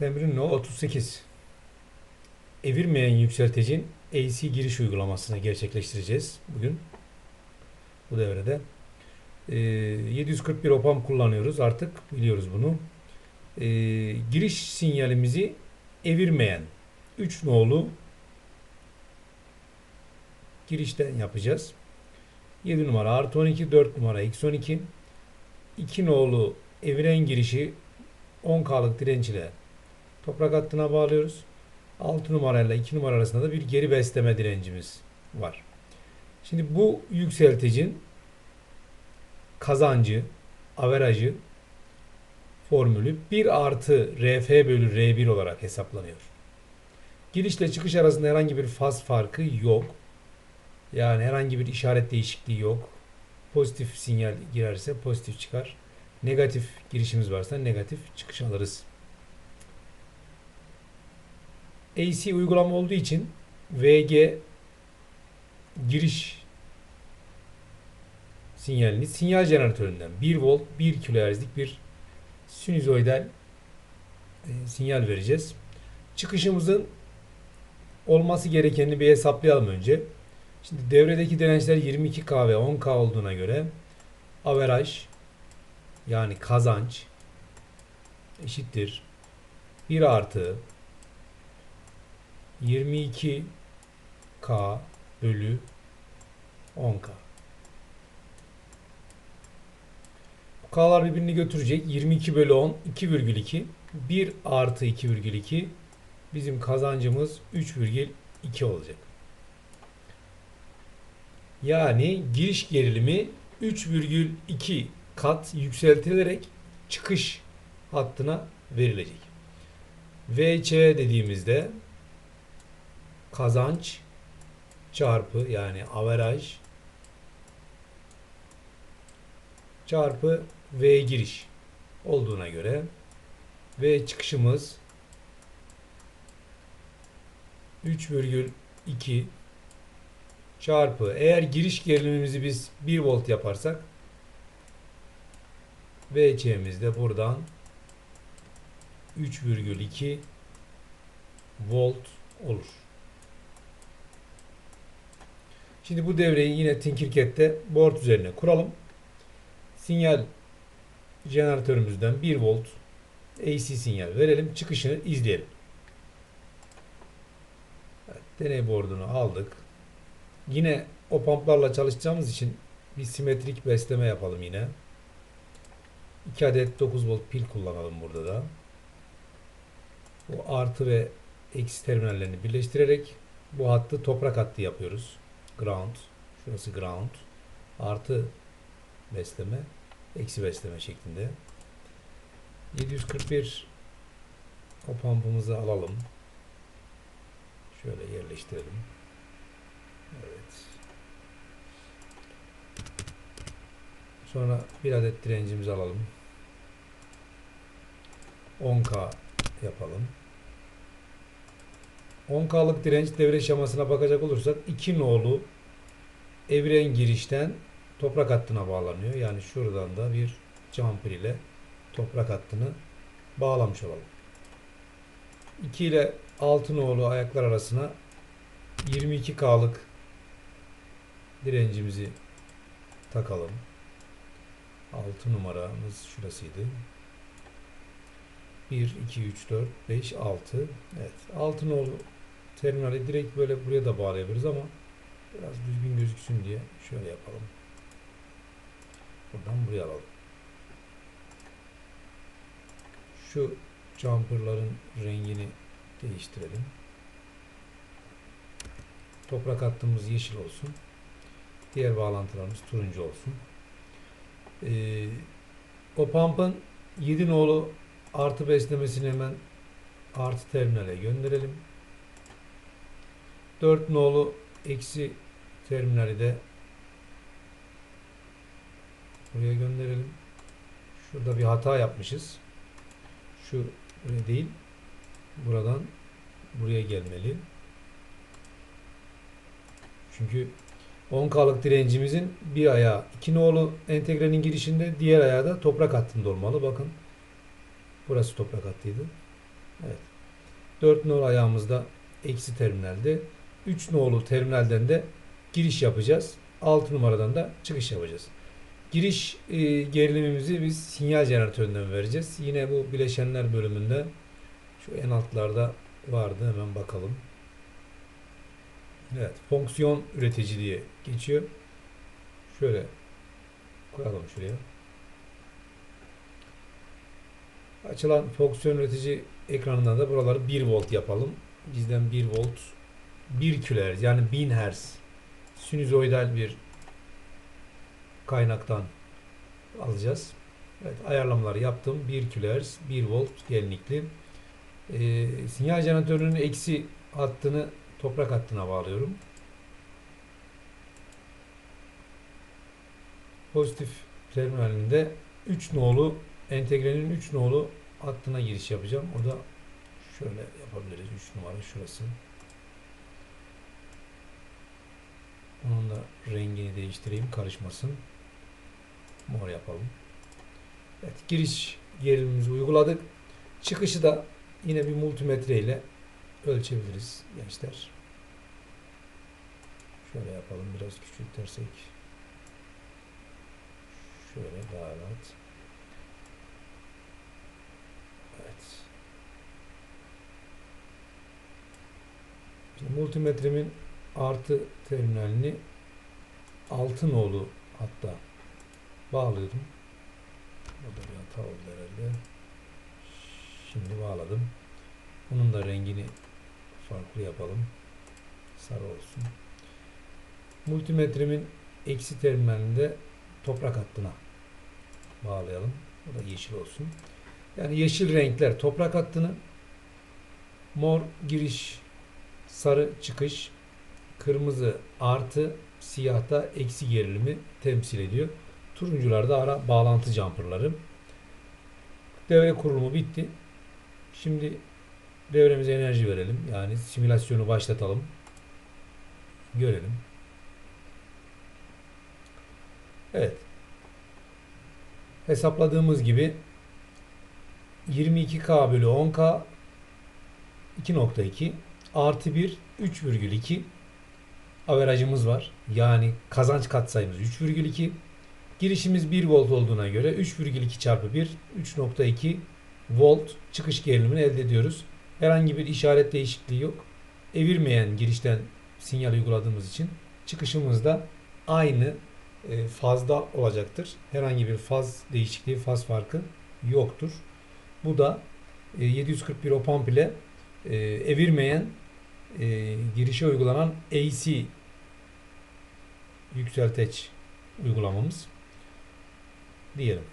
Temrin No 38. Evirmeyen yükselticin AC giriş uygulamasını gerçekleştireceğiz bugün. Bu devrede. Ee, 741 opam kullanıyoruz artık biliyoruz bunu. Ee, giriş sinyalimizi evirmeyen 3 nolu girişten yapacağız. 7 numara artı 12, 4 numara eksi 12. 2 nolu eviren girişi 10K'lık direnç ile toprak hattına bağlıyoruz. 6 numarayla 2 numara arasında da bir geri besleme direncimiz var. Şimdi bu yükselticin kazancı, averajı formülü 1 artı RF bölü R1 olarak hesaplanıyor. Girişle çıkış arasında herhangi bir faz farkı yok. Yani herhangi bir işaret değişikliği yok. Pozitif sinyal girerse pozitif çıkar. Negatif girişimiz varsa negatif çıkış alırız. AC uygulama olduğu için VG giriş sinyalini sinyal jeneratöründen 1 volt 1 kHz'lik bir sinüzoidal e, sinyal vereceğiz. Çıkışımızın olması gerekenini bir hesaplayalım önce. Şimdi devredeki dirençler 22K ve 10K olduğuna göre averaj yani kazanç eşittir 1 artı 22K bölü 10K. Bu K'lar birbirini götürecek. 22 bölü 10 2,2 1 artı 2,2 bizim kazancımız 3,2 olacak. Yani giriş gerilimi 3,2 kat yükseltilerek çıkış hattına verilecek. VC dediğimizde kazanç çarpı yani averaj çarpı V giriş olduğuna göre V çıkışımız 3,2 çarpı eğer giriş gerilimimizi biz 1 volt yaparsak VC'miz de buradan 3,2 volt olur. Şimdi bu devreyi yine Tinkercad'de board üzerine kuralım. Sinyal jeneratörümüzden 1 volt AC sinyal verelim. Çıkışını izleyelim. Evet, deney board'unu aldık. Yine o pamplarla çalışacağımız için bir simetrik besleme yapalım yine. 2 adet 9 volt pil kullanalım burada da. Bu artı ve eksi terminallerini birleştirerek bu hattı toprak hattı yapıyoruz. Ground. Şurası ground. Artı besleme. Eksi besleme şeklinde. 741 o pampımızı alalım. Şöyle yerleştirelim. Evet. Sonra bir adet direncimizi alalım. 10K yapalım. 10K'lık direnç devre şemasına bakacak olursak 2 nolu evren girişten toprak hattına bağlanıyor. Yani şuradan da bir jumper ile toprak hattını bağlamış olalım. 2 ile 6 nolu ayaklar arasına 22K'lık direncimizi takalım. 6 numaramız şurasıydı. 1, 2, 3, 4, 5, 6. Evet. 6 nolu terminali direkt böyle buraya da bağlayabiliriz ama biraz düzgün gözüksün diye şöyle yapalım. Buradan buraya alalım. Şu jumperların rengini değiştirelim. Toprak hattımız yeşil olsun. Diğer bağlantılarımız turuncu olsun. Ee, o pump'ın 7 nolu artı beslemesini hemen artı terminale gönderelim. 4 nolu eksi terminali de buraya gönderelim. Şurada bir hata yapmışız. Şu buraya değil. Buradan buraya gelmeli. Çünkü 10K'lık direncimizin bir ayağı 2 nolu entegrenin girişinde diğer ayağı da toprak hattında olmalı. Bakın burası toprak hattıydı. Evet. 4 nolu ayağımızda eksi terminalde. 3 nolu terminalden de giriş yapacağız. 6 numaradan da çıkış yapacağız. Giriş e, gerilimimizi biz sinyal jeneratöründen vereceğiz. Yine bu bileşenler bölümünde şu en altlarda vardı. Hemen bakalım. Evet. Fonksiyon üretici diye geçiyor. Şöyle koyalım şuraya. Açılan fonksiyon üretici ekranından da buraları 1 volt yapalım. Bizden 1 volt 1 kilohertz yani 1000 Hz sinüzoidal bir kaynaktan alacağız. Evet ayarlamaları yaptım. 1 kHz 1 volt gelinlikli. Ee, sinyal jeneratörünün eksi hattını toprak hattına bağlıyorum. Pozitif terminalinde 3 nolu entegrenin 3 nolu hattına giriş yapacağım. O da şöyle yapabiliriz. 3 numara şurası. Onun da rengini değiştireyim karışmasın. Mor yapalım. Evet, giriş gerilimimizi uyguladık. Çıkışı da yine bir multimetre ile ölçebiliriz gençler. Şöyle yapalım biraz küçültersek. Şöyle daha rahat. Evet. Şimdi multimetremin artı terminalini altın oğlu hatta bağlıyordum. Burada bir hata oldu herhalde. Şimdi bağladım. Bunun da rengini farklı yapalım. Sarı olsun. Multimetremin eksi terminalinde toprak hattına bağlayalım. O da yeşil olsun. Yani yeşil renkler toprak hattını, mor giriş, sarı çıkış, kırmızı artı, siyah da eksi gerilimi temsil ediyor. Turuncular da ara bağlantı jumperları. Devre kurulumu bitti. Şimdi devremize enerji verelim. Yani simülasyonu başlatalım. Görelim. Evet. Hesapladığımız gibi 22K bölü 10K 2.2 artı 1 3,2 averajımız var. Yani kazanç katsayımız 3,2 Girişimiz 1 volt olduğuna göre 3,2 çarpı 1 3.2 volt çıkış gerilimini elde ediyoruz. Herhangi bir işaret değişikliği yok. Evirmeyen girişten sinyal uyguladığımız için çıkışımız da aynı e, fazda olacaktır. Herhangi bir faz değişikliği, faz farkı yoktur. Bu da e, 741 op-amp ile evirmeyen e, girişe uygulanan AC yükselteç uygulamamız diyelim.